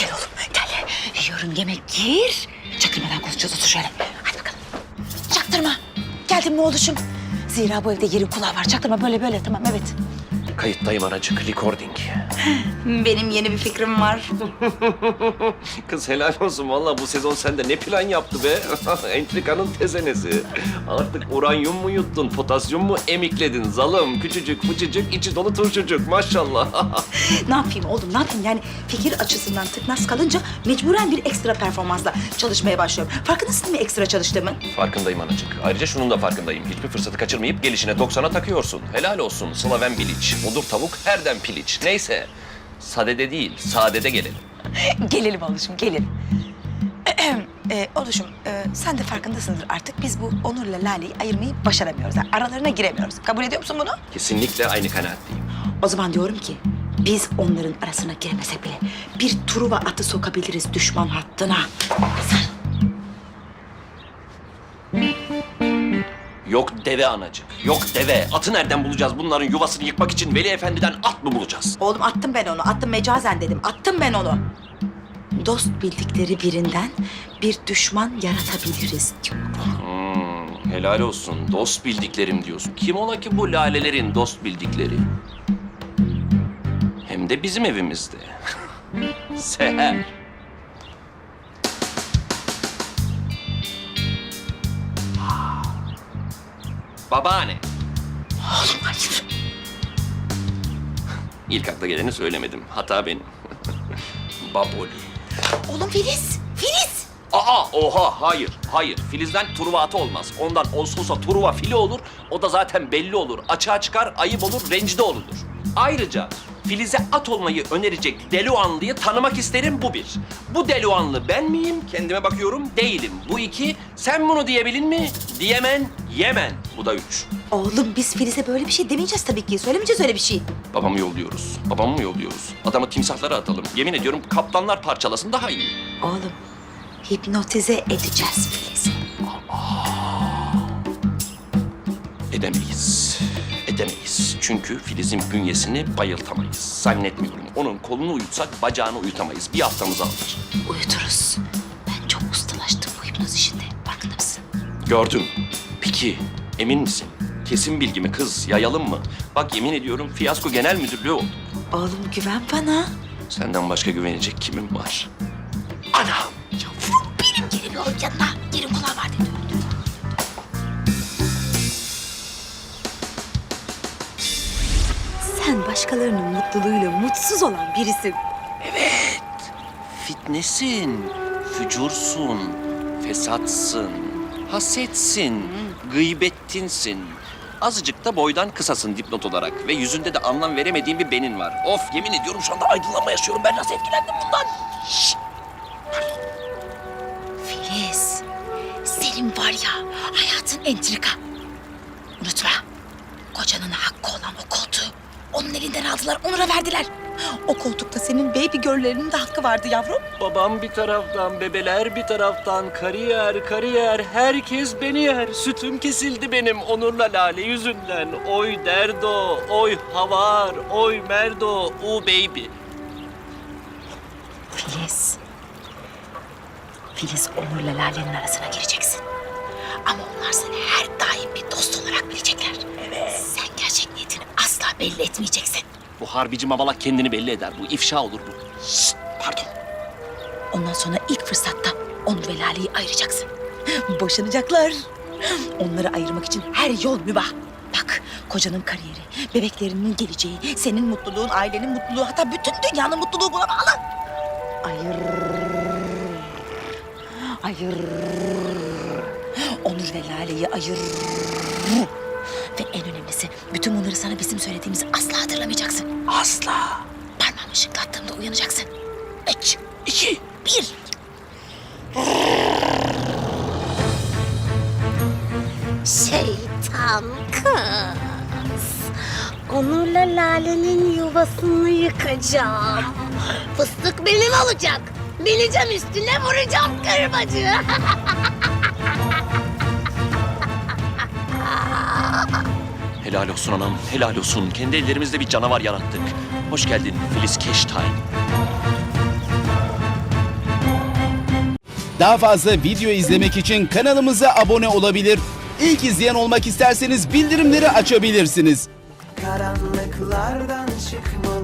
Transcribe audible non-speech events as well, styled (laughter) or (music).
Gel oğlum gel. Yiyorum yemek gir. Çaktırmadan konuşacağız otur şöyle. Hadi bakalım. Çaktırma. Geldin mi oğluşum? Zira bu evde yerin kulağı var. Çaktırma böyle böyle tamam evet. Kayıttayım anacık, recording. (laughs) Benim yeni bir fikrim var. (laughs) Kız helal olsun vallahi bu sezon sende ne plan yaptı be? (laughs) Entrikanın tezenesi. Artık uranyum mu yuttun, potasyum mu emikledin? Zalım, küçücük, fıçıcık, içi dolu turşucuk maşallah. ne yapayım oğlum ne yapayım yani fikir açısından tıknaz kalınca mecburen bir ekstra performansla çalışmaya başlıyorum. Farkındasın değil mi ekstra çalıştığımın? Farkındayım anacık. Ayrıca şunun da farkındayım. Hiçbir fırsatı kaçırmayıp gelişine 90'a takıyorsun. Helal olsun. Slaven biliç. Odur tavuk herden piliç. Neyse. Sadede değil, sadede gelelim. (laughs) gelelim oğluşum gelelim. ee, (clears throat) oğluşum e, sen de farkındasındır artık biz bu Onur'la Lale'yi ayırmayı başaramıyoruz. Yani aralarına giremiyoruz. Kabul ediyor musun bunu? Kesinlikle aynı kanaatteyim. O zaman diyorum ki biz onların arasına giremesek bile bir Truva atı sokabiliriz düşman hattına. Sen Yok deve anacık. Yok deve. Atı nereden bulacağız? Bunların yuvasını yıkmak için Veli Efendi'den at mı bulacağız? Oğlum attım ben onu. Attım mecazen dedim. Attım ben onu. Dost bildikleri birinden bir düşman yaratabiliriz. Hmm, helal olsun. Dost bildiklerim diyorsun. Kim ola ki bu lalelerin dost bildikleri? Hem de bizim evimizde. (laughs) Seher. Babaanne. Oğlum hayır. İlk akla geleni söylemedim. Hata benim. (laughs) Baboli. Oğlum Filiz. Filiz. Aa, oha, hayır, hayır. Filizden turva atı olmaz. Ondan olsa olsa turva fili olur. O da zaten belli olur. Açığa çıkar, ayıp olur, rencide olunur. Ayrıca Filiz'e at olmayı önerecek Deluanlı'yı tanımak isterim bu bir. Bu Deluanlı ben miyim? Kendime bakıyorum, değilim. Bu iki, sen bunu diyebilin mi? Diyemen, yemen. Bu da üç. Oğlum biz Filiz'e böyle bir şey demeyeceğiz tabii ki. Söylemeyeceğiz öyle bir şey. Babamı yolluyoruz. Babamı mı yolluyoruz? Adamı timsahlara atalım. Yemin ediyorum kaplanlar parçalasın daha iyi. Oğlum hipnotize edeceğiz Filiz'i. Edemeyiz. Edemeyiz. Çünkü Filiz'in bünyesini bayıltamayız. Zannetmiyorum. Onun kolunu uyutsak bacağını uyutamayız. Bir haftamızı alır. Uyuturuz. Ben çok ustalaştım bu hipnoz işinde. Farkında mısın? Gördüm. Peki emin misin? Kesin bilgi mi kız? Yayalım mı? Bak yemin ediyorum fiyasko genel müdürlüğü oldu. Oğlum güven bana. Senden başka güvenecek kimim var? Anam. Yavrum benim gelin oğlum yanına. Yerin kulağı Sen başkalarının mutluluğuyla mutsuz olan birisin. Fitnesin, fücursun, fesatsın, hasetsin, gıybettinsin. Azıcık da boydan kısasın dipnot olarak ve yüzünde de anlam veremediğim bir benin var. Of yemin ediyorum şu anda aydınlanma yaşıyorum. Ben nasıl etkilendim bundan? Şşt! Filiz, senin var ya hayatın entrika. Unutma, kocanın hakkı olan o koltuğu onun elinden aldılar, Onur'a verdiler. O koltukta senin baby girl'lerinin de hakkı vardı yavrum. Babam bir taraftan, bebeler bir taraftan, kariyer, kariyer, herkes beni yer. Sütüm kesildi benim Onur'la Lale yüzünden. Oy derdo, oy havar, oy merdo, u baby. Filiz, Filiz Onur'la Lale'nin arasına gireceksin. Ama onlar seni her daim belli etmeyeceksin. Bu harbici mamalak kendini belli eder. Bu ifşa olur bu. Şşt, pardon. Ondan sonra ilk fırsatta Onur ve Lale'yi ayıracaksın. Boşanacaklar. Onları ayırmak için her yol mübah. Bak, kocanın kariyeri, bebeklerinin geleceği, senin mutluluğun, ailenin mutluluğu, hatta bütün dünyanın mutluluğu buna bağlı. Ayır. Ayır. Onur ve Lale'yi ayır. Bütün bunları sana bizim söylediğimizi asla hatırlamayacaksın. Asla. Parmağımı şıklattığımda uyanacaksın. Üç, İki. bir. Şeytan kız. Onurla Lale'nin yuvasını yıkacağım. Fıstık benim olacak. Bineceğim üstüne vuracağım kırbacı. (laughs) Helal olsun anam, helal olsun. Kendi ellerimizle bir canavar yarattık. Hoş geldin Filiz Keştay. Daha fazla video izlemek için kanalımıza abone olabilir. İlk izleyen olmak isterseniz bildirimleri açabilirsiniz. Karanlıklardan çıkmalı